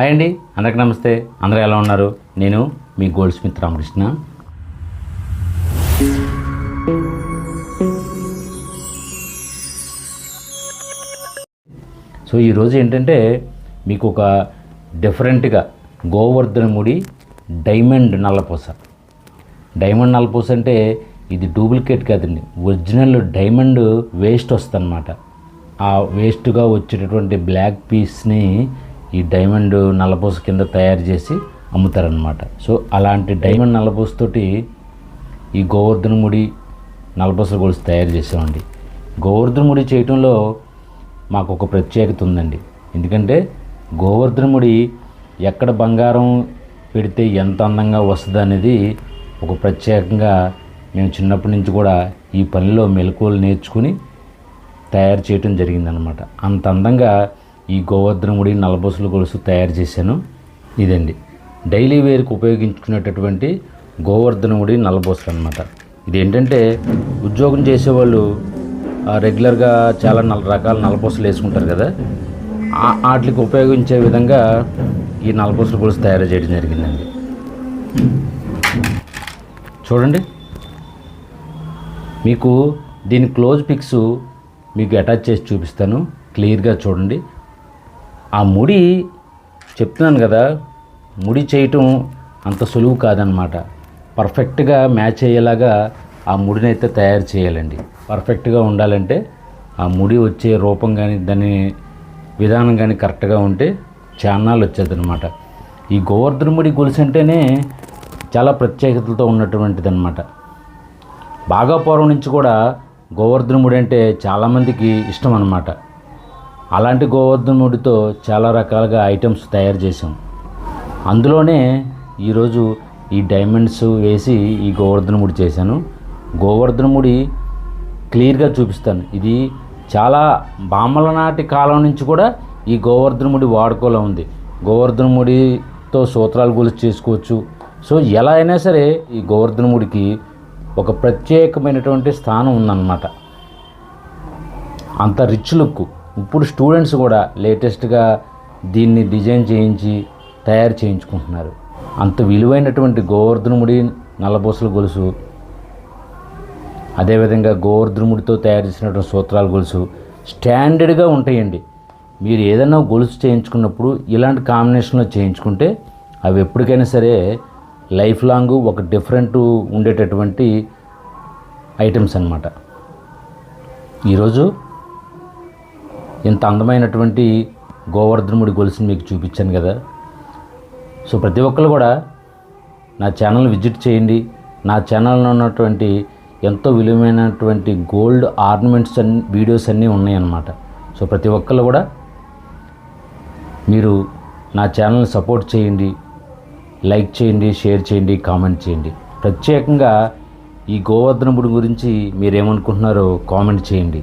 Hi అండి అందరికి నమస్తే. అందరూ ఎలా ఉన్నారు? నేను మీ గోల్డ్ స్మిత్ రామకృష్ణ. సో ఈరోజు ఏంటంటే మీకు ఒక డిఫరెంట్గా గోవర్ధనముడి డైమండ్ నల్లపూస. డైమండ్ నల్లపూస అంటే ఇది డూప్లికేట్ కాదండి. ఒరిజినల్ డైమండ్ వేస్ట్ వస్తుందన్నమాట. ఆ వేస్ట్గా వచ్చేటటువంటి బ్లాక్ పీస్ని ఈ డైమండ్ నల్లపూస కింద తయారు చేసి అమ్ముతారనమాట సో అలాంటి డైమండ్ నల్లపూసతోటి ఈ గోవర్ధన ముడి నలపసల గొలుసు తయారు చేసామండి గోవర్ధన ముడి చేయటంలో మాకు ఒక ప్రత్యేకత ఉందండి. ఎందుకంటే గోవర్ధన ముడి ఎక్కడ బంగారం పెడితే ఎంత అందంగా వస్తుంది అనేది ఒక ప్రత్యేకంగా మేము చిన్నప్పటి నుంచి కూడా ఈ పనిలో మెలకువలు నేర్చుకుని తయారు చేయటం జరిగిందనమాట అంత అందంగా ఈ గోవర్ధన ముడి నలబొసల గొలుసు తయారు చేశాను. ఇదండి. డైలీ వేర్కి ఉపయోగించుకునేటటువంటి గోవర్ధన ముడి అనమాట ఇది ఏంటంటే ఉద్యోగం చేసేవాళ్ళు రెగ్యులర్గా చాలా నల్ల రకాల నలబొసలు వేసుకుంటారు కదా. వాటికి ఉపయోగించే విధంగా ఈ నల్లపూసల గొలుసు తయారు చేయడం జరిగిందండి. చూడండి. మీకు దీని క్లోజ్ పిక్స్ మీకు అటాచ్ చేసి చూపిస్తాను. క్లియర్గా చూడండి. ఆ ముడి చెప్తున్నాను కదా ముడి చేయటం అంత సులువు కాదనమాట. పర్ఫెక్ట్గా మ్యాచ్ అయ్యేలాగా ఆ ముడిని అయితే తయారు చేయాలండి. పర్ఫెక్ట్గా ఉండాలంటే ఆ ముడి వచ్చే రూపం కానీ దాని విధానం కానీ కరెక్ట్గా ఉంటే చాన్నాళ్ళు వచ్చేది అనమాట ఈ గోవర్ధన ముడి గొలుసు అంటేనే చాలా ప్రత్యేకతలతో ఉన్నటువంటిది అనమాట బాగా పూర్వం నుంచి కూడా గోవర్ధనముడి అంటే చాలామందికి ఇష్టం అన్నమాట అలాంటి గోవర్ధనముడితో చాలా రకాలుగా ఐటమ్స్ తయారు చేసాం అందులోనే ఈరోజు ఈ డైమండ్స్ వేసి ఈ గోవర్ధనముడి చేశాను. గోవర్ధనముడి క్లియర్గా చూపిస్తాను. ఇది చాలా బామ్మల నాటి కాలం నుంచి కూడా ఈ గోవర్ధనముడి వాడుకోలో ఉంది. గోవర్ధనముడితో సూత్రాలు గురించి చేసుకోవచ్చు. సో ఎలా అయినా సరే ఈ గోవర్ధనముడికి ఒక ప్రత్యేకమైనటువంటి స్థానం ఉందన్నమాట. అంత రిచ్ లుక్. ఇప్పుడు స్టూడెంట్స్ కూడా లేటెస్ట్గా దీన్ని డిజైన్ చేయించి తయారు చేయించుకుంటున్నారు. అంత విలువైనటువంటి గోవర్ధనముడి నల్లబూసల గొలుసు అదేవిధంగా గోవర్ధనముడితో తయారు చేసినటువంటి సూత్రాల గొలుసు స్టాండర్డ్గా ఉంటాయండి. మీరు ఏదైనా గొలుసు చేయించుకున్నప్పుడు ఇలాంటి కాంబినేషన్లో చేయించుకుంటే అవి ఎప్పటికైనా సరే లైఫ్ లాంగ్ ఒక డిఫరెంట్ ఉండేటటువంటి ఐటమ్స్ అనమాట ఈరోజు ఇంత అందమైనటువంటి గోవర్ధనముడి గొలుసుని మీకు చూపించాను కదా. సో ప్రతి ఒక్కరు కూడా నా ఛానల్ విజిట్ చేయండి. నా ఛానల్లో ఉన్నటువంటి ఎంతో విలువైనటువంటి గోల్డ్ ఆర్నమెంట్స్ అన్ని వీడియోస్ అన్నీ ఉన్నాయన్నమాట. సో ప్రతి ఒక్కరు కూడా మీరు నా ఛానల్ని సపోర్ట్ చేయండి. లైక్ చేయండి షేర్ చేయండి కామెంట్ చేయండి. ప్రత్యేకంగా ఈ గోవర్ధనముడి గురించి మీరేమనుకుంటున్నారో కామెంట్ చేయండి.